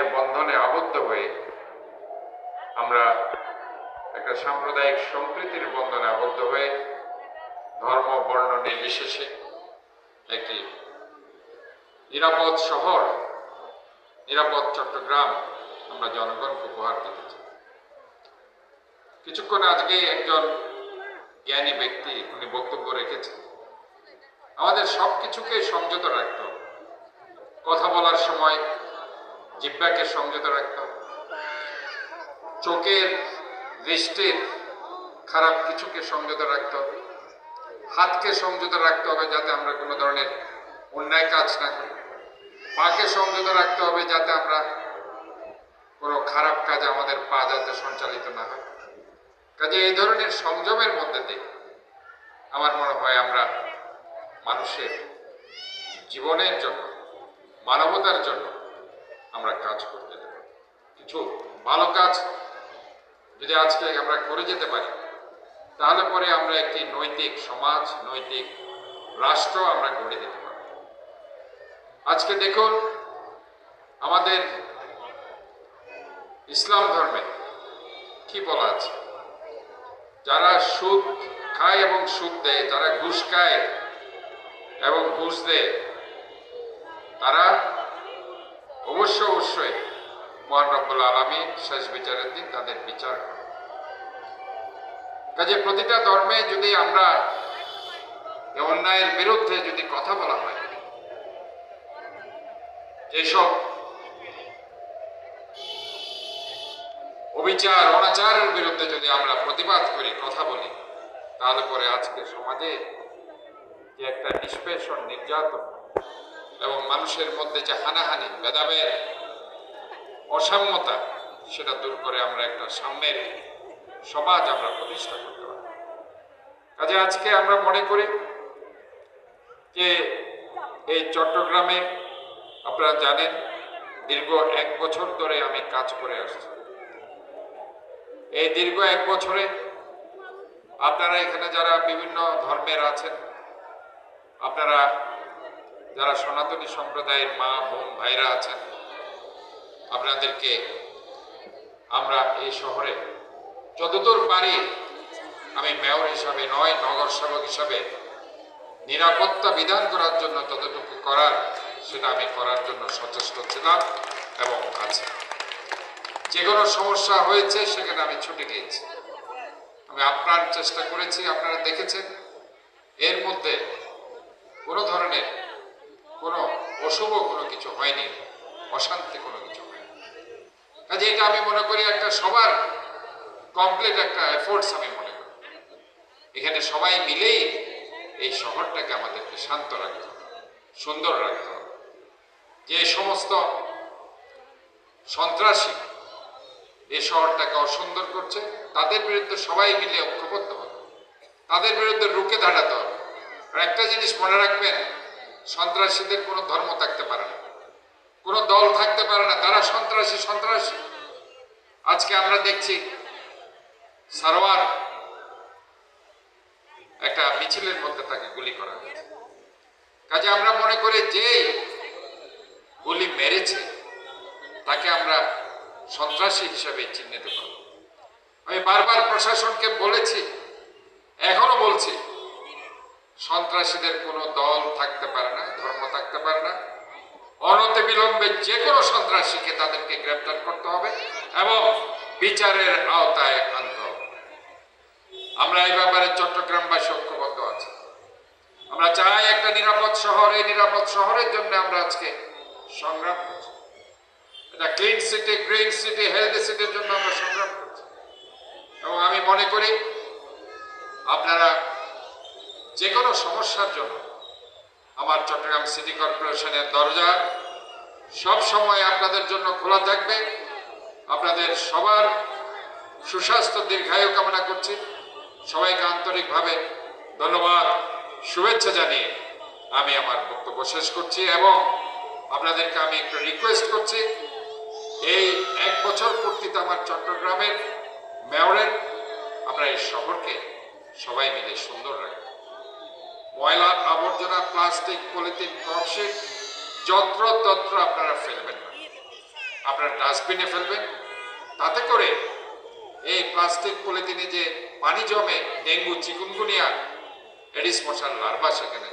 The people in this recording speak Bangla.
অন্যায়ের বন্ধনে আবদ্ধ হয়ে আমরা একটা সাম্প্রদায়িক সম্প্রীতির বন্ধনে আবদ্ধ হয়ে ধর্ম, বর্ণ নির্বিশেষে একটি নিরাপদ শহর, নিরাপদ চট্টগ্রাম আমরা জনগণকে উপহার দিতে চাই। কিছুক্ষণ আজকে একজন জ্ঞানী ব্যক্তি উনি বক্তব্য রেখেছেন। আমাদের সব কিছুকে সংযত রাখতে কথা বলার সময় জিব্বাকে সংযত রাখতে হবে। চোখের দৃষ্টির খারাপ কিছুকে সংযত রাখতে হবে। হাতকে সংযত রাখতে হবে যাতে আমরা কোনো ধরনের অন্যায় কাজ না করি। পাকে সংযত রাখতে হবে যাতে আমরা কোনো খারাপ কাজে আমাদের পা যাতে সঞ্চালিত না হয়। কাজে এই ধরনের সংযমের মধ্যে দিয়ে আমার মনে হয় আমরা মানুষের জীবনের জন্য, মানবতার জন্য আমরা কাজ করতে দেব। কিছু ভালো কাজ যদি আজকে আমরা করে যেতে পারি, তাহলে পরে আমরা একটি নৈতিক সমাজ, নৈতিক রাষ্ট্র আমরা গড়ে দিতে পারি আজকে দেখুন, আমাদের ইসলাম ধর্মে কি বলা আছে? যারা সুদ খায় এবং সুদ দেয়, যারা ঘুষ খায় এবং ঘুষ দেয়, তারা অবশ্য অবশ্যই মহান রব্বুল আলমী শেষ বিচারের দিন তাদের বিচার কাজে প্রতিটা ধর্মে যদি আমরা অন্যায়ের বিরুদ্ধে যদি কথা বলা হয়, যেসব অবিচার, অনাচারের বিরুদ্ধে যদি আমরা প্রতিবাদ করি, কথা বলি, তাহলে পরে আজকে সমাজে যে একটা নিষ্পেষণ, নির্যাতন এবং মানুষের মধ্যে যে হানাহানি, ভেদাভেদ, অসাম্যতা, সেটা দূর করে আমরা একটা সাম্যের সমাজ আমরা প্রতিষ্ঠা করতে পারি। কাজে আজকে আমরা মনে করি যে এই চট্টগ্রামে আপনারা জানেন, দীর্ঘ এক বছর ধরে আমি কাজ করে আসছি। এই দীর্ঘ এক বছরে আপনারা এখানে যারা বিভিন্ন ধর্মের আছেন, আপনারা যারা সনাতনী সম্প্রদায়ের মা, বোন, ভাইরা আছেন, আপনাদেরকে আমরা এই শহরে যতদূর পারি আমি মেয়র হিসাবে নয়, নগর সেবক হিসাবে নিরাপত্তা বিধান করার জন্য যতটুকু করার, সেটা আমি করার জন্য সচেষ্ট ছিলাম এবং আছি। যে কোনো সমস্যা হয়েছে, সেখানে আমি ছুটে গিয়েছি। আমি আপ্রাণ চেষ্টা করেছি, আপনারা দেখেছেন। এর মধ্যে কোনো ধরনের কোনো অশুভ কোনো কিছু হয়নি, অশান্তি কোনো কিছু হয়নি। কাজে এটা আমি মনে করি একটা সবার কমপ্লিট একটা এফোর্টস আমি মনে করি। এখানে সবাই মিলেই এই শহরটাকে আমাদেরকে শান্ত রাখতে হবে, সুন্দর রাখতে হবে। যে সমস্ত সন্ত্রাসী এই শহরটাকে অসুন্দর করছে, তাদের বিরুদ্ধে সবাই মিলে ঐক্যবদ্ধ হবে। তাদের বিরুদ্ধে রুখে দাঁড়াতে হবে। আর একটা জিনিস মনে রাখবেন সন্ত্রাসীদের কোনো ধর্ম থাকতে পারে না। কোনো দল থাকতে পারে না। তারা সন্ত্রাসী সন্ত্রাসী। আজকে আমরা দেখছি সারোয়ার একটা মিছিলের মধ্যে তাকে গুলি করা হয়েছে। কাজে আমরা মনে করি যে গুলি মেরেছে, তাকে আমরা সন্ত্রাসী হিসাবে চিহ্নিত করব। আমি বারবার প্রশাসনকে বলেছি, এখনও বলছি, সন্ত্রাসীদের কোনো দল থাকতে পারে না। অনতি বিলম্বে যে কোনো সন্ত্রাসীকে তাদেরকে গ্রেপ্তার করতে হবে এবং বিচারের আওতায় আনতে হবে। আমরা এই ব্যাপারে চট্টগ্রামবাসী ঐক্যবদ্ধ আছি। আমরা চাই একটা নিরাপদ শহর। এই নিরাপদ শহরের জন্য আমরা আজকে সংগ্রাম করছি। এটা clean city green city healthy সিটির জন্য আমরা সংগ্রাম করছি। এবং আমি মনে করি আপনারা যে কোনো সমস্যার জন্য আমার চট্টগ্রাম সিটি কর্পোরেশনের দরজা সব সময় আপনাদের জন্য খোলা থাকবে। আপনাদের সবার সুস্বাস্থ্য দীর্ঘায়ু কামনা করছি। সবাইকে আন্তরিকভাবে ধন্যবাদ, শুভেচ্ছা জানিয়ে আমি আমার বক্তব্য শেষ করছি এবং আপনাদেরকে আমি একটু রিকোয়েস্ট করছি। এই এক বছর পূর্তিতে আমার চট্টগ্রামের মেয়রের আমরা এই শহরকে সবাই মিলে সুন্দর রাখব। ময়লা আবর্জনা প্লাস্টিক পলিথিন কর্কশিট যত্র তত্র আপনারা ফেলবেন না। আপনার ডাস্টবিনে ফেলবেন। তাতে করে এই প্লাস্টিক পলিথিনে যে পানি জমে ডেঙ্গু, চিকুনগুনিয়া, এডিস মশার লার্ভা সেখানে